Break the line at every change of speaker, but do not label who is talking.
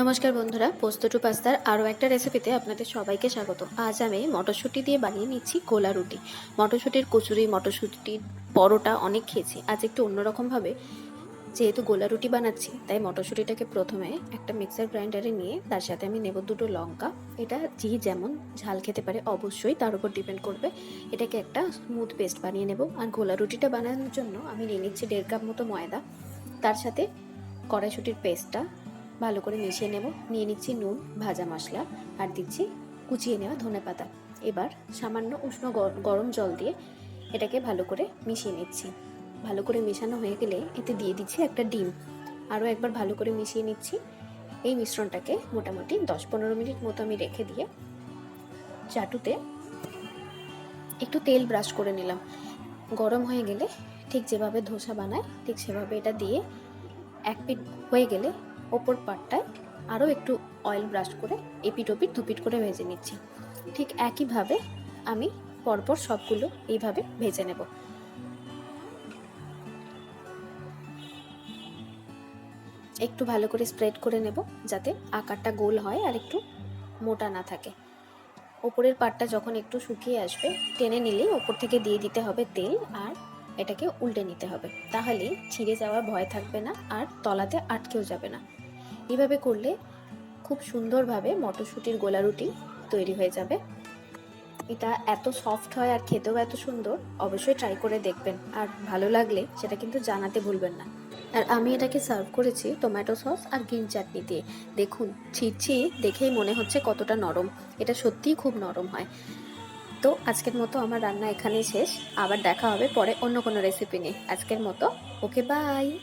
নমস্কার বন্ধুরা, পোস্ত টু পাস্তার আরও একটা রেসিপিতে আপনাদের সবাইকে স্বাগত। আজ আমি মটরশুঁটি দিয়ে বানিয়ে নিচ্ছি গোলা রুটি। মটরশুঁটির কচুরি, মটরশুঁটির পরোটা অনেক খেয়েছি। আজ একটু অন্যরকমভাবে যেহেতু গোলা রুটি বানাচ্ছি, তাই মটরশুঁটিটাকে প্রথমে একটা মিক্সার গ্রাইন্ডারে নিয়ে তার সাথে আমি নেব দুটো লঙ্কা। এটা যে যেমন ঝাল খেতে পারে অবশ্যই তার উপর ডিপেন্ড করবে। এটাকে একটা স্মুথ পেস্ট বানিয়ে নেব। আর গোলা রুটিটা বানানোর জন্য আমি নিয়ে নিচ্ছি দেড় কাপ মতো ময়দা। তার সাথে কড়াইশুঁটির পেস্টটা ভালো করে মিশিয়ে নেব। নিয়ে নিচ্ছি নুন, ভাজা মশলা আর দিচ্ছি কুচিয়ে নেওয়া ধনে পাতা। এবার সামান্য উষ্ণ গরম জল দিয়ে এটাকে ভালো করে মিশিয়ে নিচ্ছি। ভালো করে মেশানো হয়ে গেলে এতে দিয়ে দিচ্ছি একটা ডিম। আরও একবার ভালো করে মিশিয়ে নিচ্ছি। এই মিশ্রণটাকে মোটামুটি দশ পনেরো মিনিট মতো আমি রেখে দিয়ে চাটুতে একটু তেল ব্রাশ করে নিলাম। গরম হয়ে গেলে ঠিক যেভাবে ধোসা বানায়, ঠিক সেভাবে এটা দিয়ে এক পিট হয়ে গেলে ওপর পাটটায় আরও একটু অয়েল ব্রাশ করে এপিট ওপিট দুপিট করে ভেজে নিচ্ছি। ঠিক একইভাবে আমি পরপর সবগুলো এইভাবে ভেজে নেব। একটু ভালো করে স্প্রেড করে নেব যাতে আকারটা গোল হয় আর একটু মোটা না থাকে। ওপরের পাটটা যখন একটু শুকিয়ে আসবে, টেনে নিলেই ওপর থেকে দিয়ে দিতে হবে তেল আর এটাকে উল্টে নিতে হবে। তাহলে ছিঁড়ে যাওয়ার ভয় থাকবে না আর তলাতে আটকেও যাবে না। এভাবে করলে খুব সুন্দরভাবে মটরশুঁটির গোলা রুটি তৈরি হয়ে যাবে। এটা এত সফট হয় আর খেতেও এত সুন্দর, অবশ্যই ট্রাই করে দেখবেন। আর ভালো লাগলে সেটা কিন্তু জানাতে ভুলবেন না। আর আমি এটাকে সার্ভ করেছি টমেটো সস আর গ্রিন চাটনি দিয়ে। দেখুন ছিটছি দেখেই মনে হচ্ছে কতটা নরম। এটা সত্যিই খুব নরম হয়। তো আজকের মতো আমার রান্না এখানেই শেষ। আবার দেখা হবে পরে অন্য কোনো রেসিপি নিয়ে। আজকের মতো, ওকে বাই